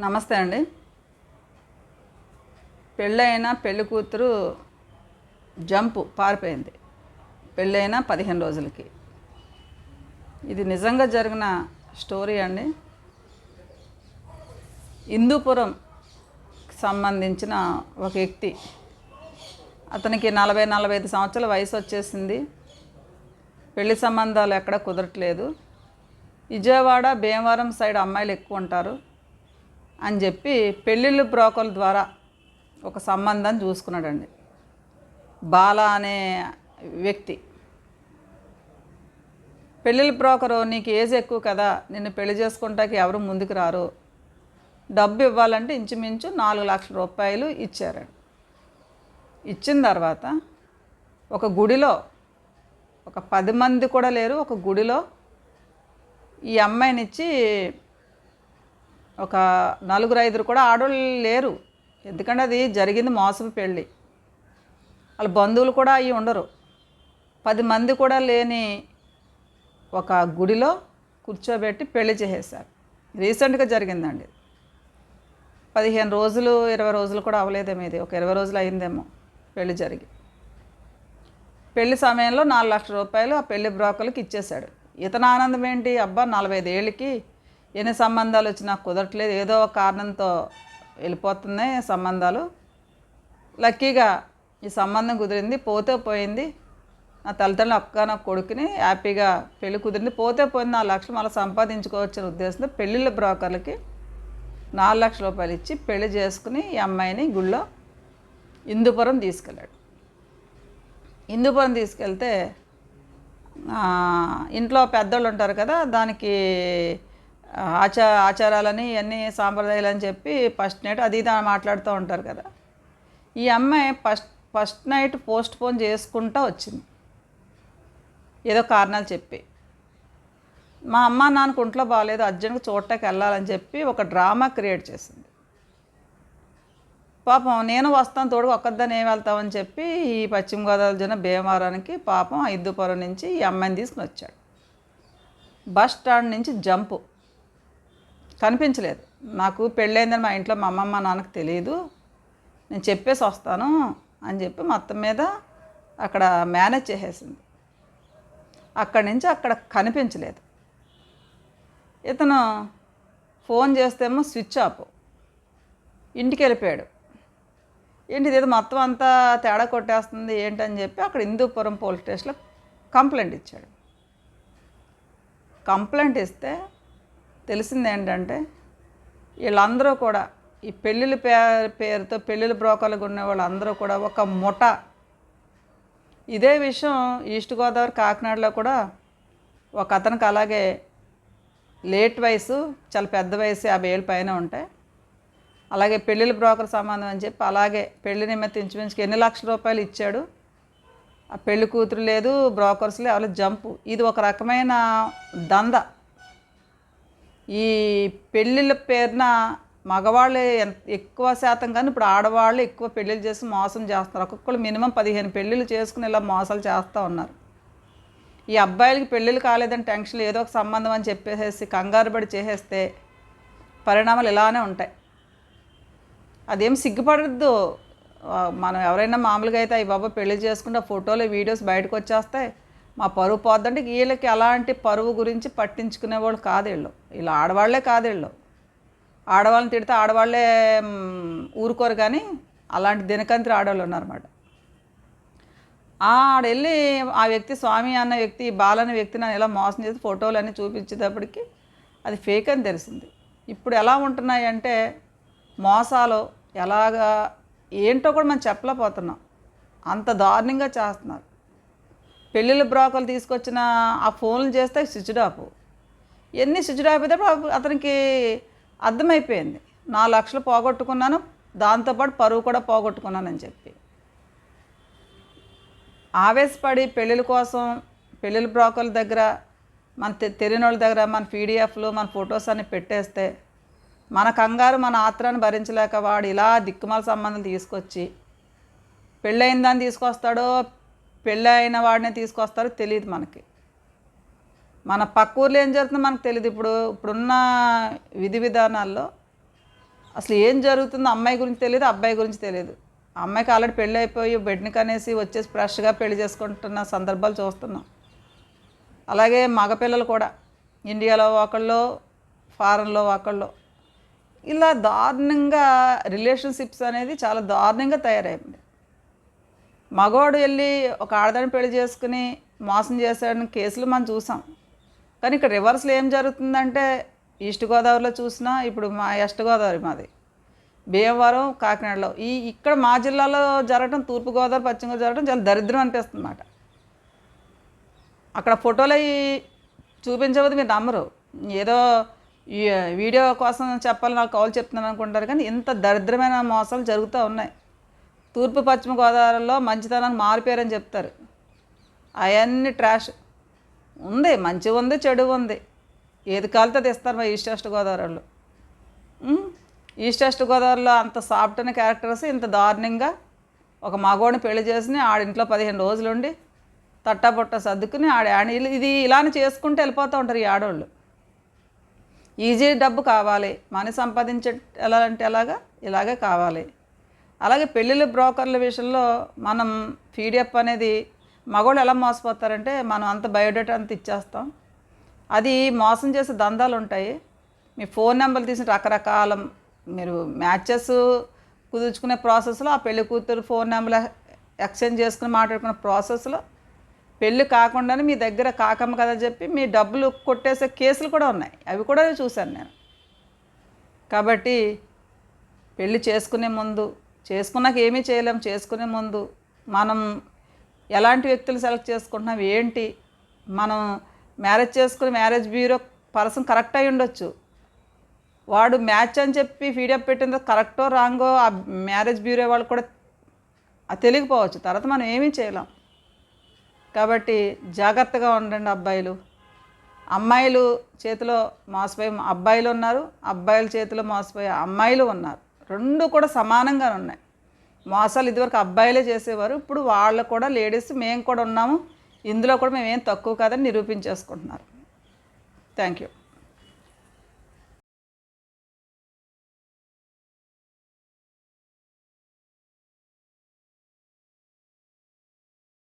నమస్తే అండి. పెళ్ళైన పెళ్ళి కూతురు జంపు పారిపోయింది. పెళ్ళైన పదిహేను రోజులకి. ఇది నిజంగా జరిగిన స్టోరీ అండి. హిందూపురం సంబంధించిన ఒక వ్యక్తి అతనికి నలభై నలభై ఐదు సంవత్సరాల వయసు వచ్చేసింది. పెళ్ళి సంబంధాలు ఎక్కడ కుదరట్లేదు. విజయవాడ భీమవరం సైడ్ అమ్మాయిలు ఎక్కువ ఉంటారు. అని చెప్పి పెళ్ళిళ్ళు బ్రోకర్ల ద్వారా ఒక సంబంధాన్ని చూసుకున్నాడండి. బాల అనే వ్యక్తి. పెళ్ళిళ్ళ బ్రోకరు నీకు ఏజ్ ఎక్కువ కదా నిన్ను పెళ్ళి చేసుకుంటాకి ఎవరు ముందుకు రారు? డబ్బు ఇవ్వాలంటే ఇంచుమించు నాలుగు లక్షల రూపాయలు ఇచ్చారండి. ఇచ్చిన తర్వాత ఒక గుడిలో ఒక పది మంది కూడా లేరు ఒక గుడిలో ఈ అమ్మాయిని ఇచ్చి ఒక నలుగురు ఐదురు కూడా ఆడవాళ్ళు లేరు. ఎందుకంటే అది జరిగింది మోసపు పెళ్ళి. వాళ్ళ బంధువులు కూడా అవి ఉండరు. పది మంది కూడా లేని ఒక గుడిలో కూర్చోబెట్టి పెళ్ళి చేసేసారు రీసెంట్గా జరిగిందండి పదిహేను రోజులు ఇరవై రోజులు కూడా అవ్వలేదేమో ఇది. ఒక ఇరవై రోజులు అయిందేమో పెళ్ళి జరిగి. పెళ్ళి సమయంలో నాలుగు లక్షల రూపాయలు ఆ పెళ్ళి బ్రోకర్లకు ఇచ్చేశాడు. ఇతని ఆనందం ఏంటి? అబ్బా నలభై ఐదు ఏళ్ళకి ఎన్ని సంబంధాలు వచ్చినా కుదరట్లేదు. ఏదో ఒక కారణంతో వెళ్ళిపోతున్నాయి సంబంధాలు. లక్కీగా ఈ సంబంధం కుదిరింది పోతే పోయింది. నా తల్లిదండ్రులు అక్క నా కొడుకుని హ్యాపీగా పెళ్ళి కుదిరింది. పోతే పోయింది నాలుగు లక్షలు మళ్ళీ సంపాదించుకోవచ్చనే ఉద్దేశంతో పెళ్ళిళ్ళ బ్రోకర్లకి నాలుగు లక్షల రూపాయలు ఇచ్చి పెళ్ళి చేసుకుని ఈ అమ్మాయిని గుళ్ళో ఇందుపురం తీసుకెళ్ళాడు. ఇందుపురం తీసుకెళ్తే ఇంట్లో పెద్దోళ్ళు ఉంటారు కదా దానికి ఆచా ఆచారాలని ఇవన్నీ సాంప్రదాయాలు అని చెప్పి ఫస్ట్ నైట్ అది ఇది మాట్లాడుతూ ఉంటారు కదా. ఈ అమ్మాయి first first night postpone చేసుకుంటూ వచ్చింది. ఏదో కారణాలు చెప్పి. మా అమ్మ నాన్నకు ఒంట్లో బాగాలేదు అర్జెంట్గా చూడటానికి వెళ్ళాలని చెప్పి ఒక డ్రామా క్రియేట్ చేసింది. పాపం నేను వస్తాను తోడు ఒక్కదాన్ని ఏం వెళ్తామని చెప్పి ఈ పశ్చిమ గోదావరి జిల్లా భీమవరానికి పాపం ఐదుపురం నుంచి ఈ అమ్మాయిని తీసుకుని వచ్చాడు. బస్ స్టాండ్ నుంచి జంపు. కనిపించలేదు. నాకు పెళ్ళైందని మా ఇంట్లో మా అమ్మమ్మ నాన్నకు తెలియదు నేను చెప్పేసి వస్తాను అని చెప్పి మొత్తం మీద అక్కడ మేనేజ్ చేసేసింది. అక్కడి నుంచి అక్కడ కనిపించలేదు. ఇతను ఫోన్ చేస్తేమో స్విచ్ ఆఫ్ ఇంటికి వెళ్ళిపోయాడు. ఏంటి ఇది మొత్తం అంతా తేడా కొట్టేస్తుంది ఏంటని చెప్పి అక్కడ హిందూపురం పోలీస్ స్టేషన్లో కంప్లైంట్ ఇచ్చాడు. కంప్లైంట్ ఇస్తే తెలిసింది ఏంటంటే వీళ్ళందరూ కూడా ఈ పెళ్ళిళ్ళ పేరు పేరుతో పెళ్ళిళ్ళ బ్రోకర్లుగా ఉన్న వాళ్ళందరూ కూడా ఒక ముఠ. ఇదే విషయం ఈస్ట్ గోదావరి కాకినాడలో కూడా ఒక అతనికి అలాగే లేట్ వయసు చాలా పెద్ద వయసు యాభై ఏళ్ళ పైన ఉంటాయి అలాగే పెళ్ళిళ్ళ బ్రోకర్ సంబంధం అని చెప్పి అలాగే పెళ్ళి నిమిత్తం ఇంచుమించుకు ఎన్ని లక్షల రూపాయలు ఇచ్చాడు. ఆ పెళ్ళి కూతురు లేదు బ్రోకర్స్ లేదు జంపు. ఇది ఒక రకమైన దంద. ఈ పెళ్ళిళ్ళ పేరున మగవాళ్ళు ఎక్కువ శాతం కానీ ఇప్పుడు ఆడవాళ్ళు ఎక్కువ పెళ్ళిళ్ళు చేసి మోసం చేస్తున్నారు. ఒక్కొక్కరు మినిమం పదిహేను పెళ్ళిళ్ళు చేసుకుని ఇలా మోసాలు చేస్తూ ఉన్నారు. ఈ అబ్బాయిలకి పెళ్ళిళ్ళు కాలేదని టెన్షన్ ఏదో ఒక సంబంధం అని చెప్పేసేసి కంగారు పడి చేసేస్తే పరిణామాలు ఇలానే ఉంటాయి. అదేం సిగ్గుపడద్దు. మనం ఎవరైనా మామూలుగా అయితే అయ్యి బాబా పెళ్ళి చేసుకుంటే ఫోటోలు వీడియోస్ బయటకు వచ్చేస్తాయి. మా పరువు పోద్దంటే వీళ్ళకి అలాంటి పరువు గురించి పట్టించుకునేవాళ్ళు కాదేళ్ళు వీళ్ళు. వీళ్ళు ఆడవాళ్ళే కాదేళ్ళు ఆడవాళ్ళని తిడితే ఆడవాళ్ళే ఊరుకోరు కానీ అలాంటి దినకంత్రి ఆడవాళ్ళు ఉన్నారన్నమాట. ఆడెళ్ళి ఆ వ్యక్తి స్వామి అన్న వ్యక్తి బాలన్న వ్యక్తి నన్ను ఎలా మోసం చేసి ఫోటోలు అన్నీ చూపించేటప్పటికి అది ఫేక్ అని తెలిసింది. ఇప్పుడు ఎలా ఉంటున్నాయి అంటే మోసాలు ఎలాగా ఏంటో కూడా మనం చెప్పలేకపోతున్నాం. అంత దారుణంగా చేస్తున్నారు. పెళ్ళిళ్ళ బ్రోకర్లు తీసుకొచ్చిన ఆ ఫోన్లు చేస్తే స్విచ్ ఆఫ్ ఎన్ని స్విచ్ ఆఫ్ అయితే అతనికి అర్థమైపోయింది. నా లక్షలు పోగొట్టుకున్నాను దాంతోపాటు పరువు కూడా పోగొట్టుకున్నానని చెప్పి. ఆవేశపడి పెళ్ళిళ్ళ కోసం పెళ్ళిళ్ళ బ్రోకర్ల దగ్గర మన తె- తెలియని వాళ్ళ దగ్గర మన పీడిఎఫ్లు మన ఫొటోస్ అన్ని పెట్టేస్తే మన కంగారు మన ఆత్రాన్ని భరించలేక వాడు ఇలా దిక్కుమాల సంబంధం తీసుకొచ్చి పెళ్ళైన దాన్ని తీసుకొస్తాడో పెళ్ళి అయిన వాడినే తీసుకొస్తారో తెలియదు మనకి. మన పక్క ఊర్లో ఏం జరుగుతుందో మనకు తెలియదు ఇప్పుడు ఇప్పుడున్న విధి విధానాల్లో అసలు ఏం జరుగుతుందో అమ్మాయి గురించి తెలియదు అబ్బాయి గురించి తెలియదు అమ్మాయికి ఆల్రెడీ పెళ్ళి అయిపోయి బెడ్ని కనేసి వచ్చేసి ఫ్రెష్గా పెళ్ళి చేసుకుంటున్న సందర్భాలు చూస్తున్నాం. అలాగే మగపిల్లలు కూడా ఇండియాలో ఒకళ్ళు ఫారెన్లో ఒకళ్ళు. ఇలా దారుణంగా రిలేషన్షిప్స్ అనేది చాలా దారుణంగా తయారైంది. మగవాడు వెళ్ళి ఒక ఆడదాన్ని పెళ్ళి చేసుకుని మోసం చేశాడని కేసులు మనం చూసాం. కానీ ఇక్కడ రివర్స్లో ఏం జరుగుతుందంటే ఈస్ట్ గోదావరిలో చూసినా ఇప్పుడు మా వెస్ట్ గోదావరి మాది. భీమవరం కాకినాడలో. ఈ ఇక్కడ మా జిల్లాలో జరగడం తూర్పుగోదావరి పశ్చిమ గోదావరి జరగడం చాలా దరిద్రం అనిపిస్తుంది అన్నమాట అక్కడ ఫోటోలు అవి చూపించవద్దు మీరు నమ్మరు. ఏదో ఈ వీడియో కోసం చెప్పాలని నాకు కాల్ చెప్తున్నాను అనుకుంటారు కానీ ఇంత దరిద్రమైన మోసాలు జరుగుతూ ఉన్నాయి. తూర్పు పశ్చిమ గోదావరిలో మంచితనానికి మారిపోయారని చెప్తారు. అవన్నీ ట్రాష్. ఉంది మంచి ఉంది చెడు ఉంది. ఏది కాలితే తీస్తారు మా ఈస్ట్ వెస్ట్ గోదావరిలో. ఈస్ట్ వెస్ట్ గోదావరిలో అంత సాఫ్ట్ అనే క్యారెక్టర్స్ ఇంత దారుణంగా ఒక మగవాడిని పెళ్ళి చేసి ఆడింట్లో పదిహేను రోజులు ఉండి తట్టా పొట్ట సర్దుకుని ఆడ ఆడ- ఇది ఇలానే చేసుకుంటూ వెళ్ళిపోతూ ఉంటారు ఈ ఆడవాళ్ళు ఈజీ డబ్బు కావాలి. మనీ సంపాదించే ఎలా అంటే ఎలాగా? ఇలాగే కావాలి. అలాగే పెళ్ళిళ్ళ బ్రోకర్ల విషయంలో మనం పీడిఎఫ్ అనేది మగవాళ్ళు ఎలా మోసపోతారంటే మనం అంత బయోడేటా అంత ఇచ్చేస్తాం. అది మోసం చేసే దందాలు ఉంటాయి. మీ ఫోన్ నెంబర్లు తీసిన రకరకాల మీరు మ్యాచెస్ కుదుర్చుకునే ప్రాసెస్లో ఆ పెళ్ళి కూతురు ఫోన్ నెంబర్ ఎక్స్చేంజ్ చేసుకుని మాట్లాడుకునే ప్రాసెస్లో పెళ్ళి కాకుండానే మీ దగ్గర కాకమ్మ కదా చెప్పి మీ డబ్బులు కొట్టేసే కేసులు కూడా ఉన్నాయి. అవి కూడా చూశాను నేను. కాబట్టి పెళ్ళి చేసుకునే ముందు చేసుకున్నాక ఏమీ చేయలేం చేసుకునే ముందు మనం ఎలాంటి వ్యక్తులు సెలెక్ట్ చేసుకుంటున్నాం ఏంటి? మనం మ్యారేజ్ చేసుకుని మ్యారేజ్ బ్యూరో పర్సన్ కరెక్ట్ అయి ఉండొచ్చు. వాడు మ్యాచ్ అని చెప్పి ఫీడప్ పెట్టిందో కరెక్టో రాంగో ఆ మ్యారేజ్ బ్యూరో వాళ్ళు కూడా తెలియకపోవచ్చు. తర్వాత మనం ఏమీ చేయలేం. కాబట్టి జాగ్రత్తగా ఉండండి అబ్బాయిలు. అమ్మాయిలు చేతిలో మోసపోయి అబ్బాయిలు ఉన్నారు అబ్బాయిల చేతిలో మోసపోయే అమ్మాయిలు ఉన్నారు. రెండు కూడా సమానంగా ఉన్నాయి. మోసాలు ఇదివరకు అబ్బాయిలే చేసేవారు ఇప్పుడు వాళ్ళు కూడా లేడీస్ మేము కూడా ఉన్నాము. ఇందులో కూడా మేమేం తక్కువ కాదని నిరూపించేసుకుంటున్నారు. Thank you